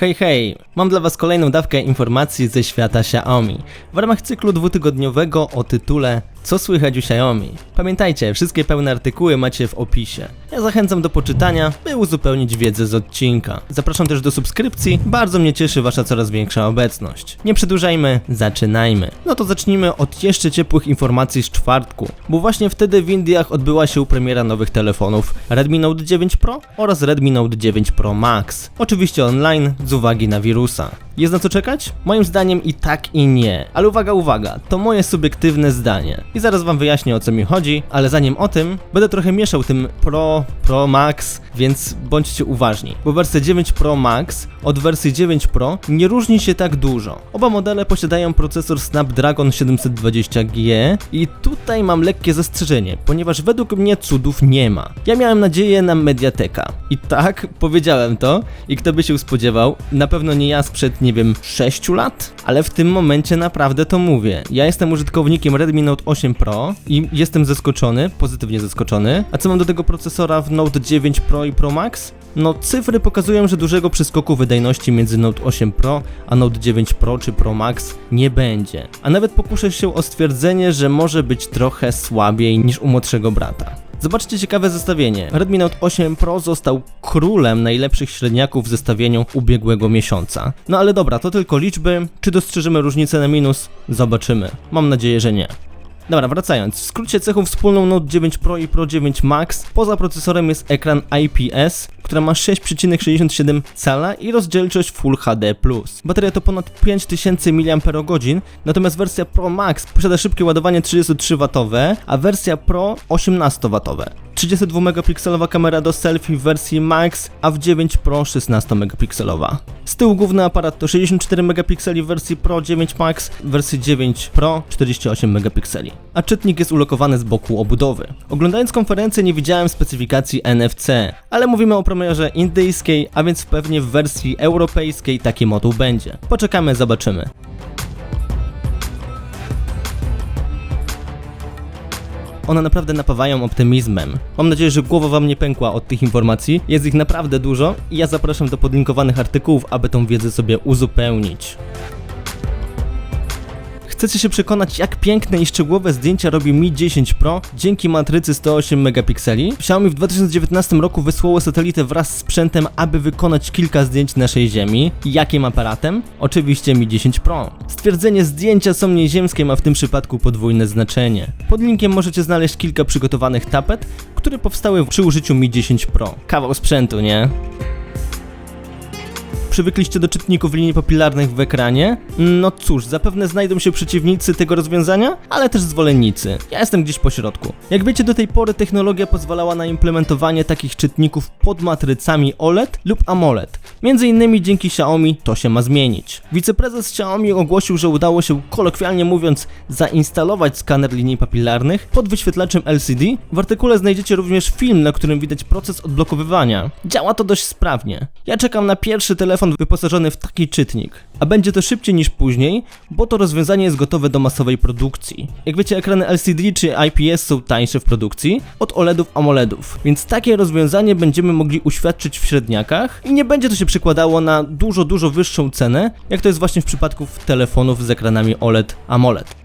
Hey, hey, Mam dla Was kolejną dawkę informacji ze świata Xiaomi. W ramach cyklu dwutygodniowego o tytule Co słychać u Xiaomi? Pamiętajcie, wszystkie pełne artykuły macie w opisie. Ja zachęcam do poczytania, by uzupełnić wiedzę z odcinka. Zapraszam też do subskrypcji, bardzo mnie cieszy Wasza coraz większa obecność. Nie przedłużajmy, zaczynajmy. No to zacznijmy od jeszcze ciepłych informacji z czwartku, bo właśnie wtedy w Indiach odbyła się premiera nowych telefonów Redmi Note 9 Pro oraz Redmi Note 9 Pro Max. Oczywiście online, z uwagi na wirusa. Jest na co czekać? Moim zdaniem i tak i nie. Ale uwaga, uwaga, to moje subiektywne zdanie. I zaraz wam wyjaśnię o co mi chodzi, ale zanim o tym, będę trochę mieszał tym Pro, Pro Max, więc bądźcie uważni. Bo wersja 9 Pro Max od wersji 9 Pro nie różni się tak dużo. Oba modele posiadają procesor Snapdragon 720G i tutaj mam lekkie zastrzeżenie, ponieważ według mnie cudów nie ma. Ja miałem nadzieję na Mediateka. I tak, powiedziałem to i kto by się spodziewał, na pewno nie ja sprzed, nie wiem, 6 lat, ale w tym momencie naprawdę to mówię. Ja jestem użytkownikiem Redmi Note 8 Pro i jestem zaskoczony, pozytywnie zaskoczony. A co mam do tego procesora w Note 9 Pro i Pro Max? No, cyfry pokazują, że dużego przeskoku wydajności między Note 8 Pro a Note 9 Pro czy Pro Max nie będzie. A nawet pokuszę się o stwierdzenie, że może być trochę słabiej niż u młodszego brata. Zobaczcie ciekawe zestawienie. Redmi Note 8 Pro został królem najlepszych średniaków w zestawieniu ubiegłego miesiąca. No ale dobra, to tylko liczby. Czy dostrzeżymy różnicę na minus? Zobaczymy. Mam nadzieję, że nie. Dobra, wracając. W skrócie cechą wspólną Note 9 Pro i Pro 9 Max poza procesorem jest ekran IPS, która ma 6,67 cala i rozdzielczość Full HD+. Bateria to ponad 5000 mAh, natomiast wersja Pro Max posiada szybkie ładowanie 33W, a wersja Pro 18W. 32-megapikselowa kamera do selfie w wersji Max, a w 9 Pro 16-megapikselowa. Z tyłu główny aparat to 64 megapikseli w wersji Pro 9 Max, w wersji 9 Pro 48 megapikseli. A czytnik jest ulokowany z boku obudowy. Oglądając konferencję nie widziałem specyfikacji NFC, ale mówimy o premierze indyjskiej, a więc pewnie w wersji europejskiej taki moduł będzie. Poczekamy, zobaczymy. One naprawdę napawają optymizmem. Mam nadzieję, że głowa wam nie pękła od tych informacji. Jest ich naprawdę dużo i ja zapraszam do podlinkowanych artykułów, aby tą wiedzę sobie uzupełnić. Chcecie się przekonać, jak piękne i szczegółowe zdjęcia robi Mi 10 Pro dzięki matrycy 108 megapikseli? Xiaomi w 2019 roku wysłało satelitę wraz z sprzętem, aby wykonać kilka zdjęć naszej Ziemi. Jakim aparatem? Oczywiście Mi 10 Pro. Stwierdzenie zdjęcia są nieziemskie ma w tym przypadku podwójne znaczenie. Pod linkiem możecie znaleźć kilka przygotowanych tapet, które powstały przy użyciu Mi 10 Pro. Kawał sprzętu, nie? Przywykliście do czytników linii papilarnych w ekranie? No cóż, zapewne znajdą się przeciwnicy tego rozwiązania, ale też zwolennicy. Ja jestem gdzieś po środku. Jak wiecie, do tej pory technologia pozwalała na implementowanie takich czytników pod matrycami OLED lub AMOLED. Między innymi dzięki Xiaomi to się ma zmienić. Wiceprezes Xiaomi ogłosił, że udało się, kolokwialnie mówiąc, zainstalować skaner linii papilarnych pod wyświetlaczem LCD. W artykule znajdziecie również film, na którym widać proces odblokowywania. Działa to dość sprawnie. Ja czekam na pierwszy telefon wyposażony w taki czytnik. A będzie to szybciej niż później, bo to rozwiązanie jest gotowe do masowej produkcji. Jak wiecie, ekrany LCD czy IPS są tańsze w produkcji od OLEDów AMOLEDów, więc takie rozwiązanie będziemy mogli uświadczyć w średniakach i nie będzie to się przekładało na dużo, dużo wyższą cenę, jak to jest właśnie w przypadku telefonów z ekranami OLED AMOLED.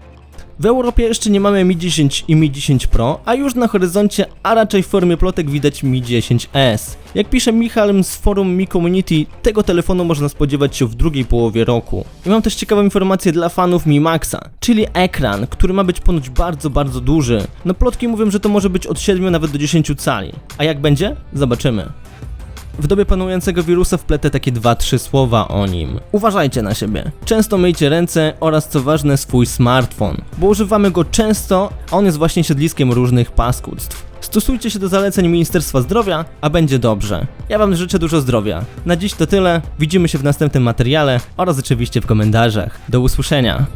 W Europie jeszcze nie mamy Mi 10 i Mi 10 Pro, a już na horyzoncie, a raczej w formie plotek widać Mi 10S. Jak pisze Michal z forum Mi Community, tego telefonu można spodziewać się w drugiej połowie roku. I mam też ciekawą informację dla fanów Mi Maxa, czyli ekran, który ma być ponoć bardzo, bardzo duży. No plotki mówią, że to może być od 7 nawet do 10 cali. A jak będzie? Zobaczymy. W dobie panującego wirusa wpletę takie dwa, trzy słowa o nim. Uważajcie na siebie. Często myjcie ręce oraz co ważne swój smartfon, bo używamy go często, a on jest właśnie siedliskiem różnych paskudstw. Stosujcie się do zaleceń Ministerstwa Zdrowia, a będzie dobrze. Ja Wam życzę dużo zdrowia. Na dziś to tyle. Widzimy się w następnym materiale oraz oczywiście w komentarzach. Do usłyszenia.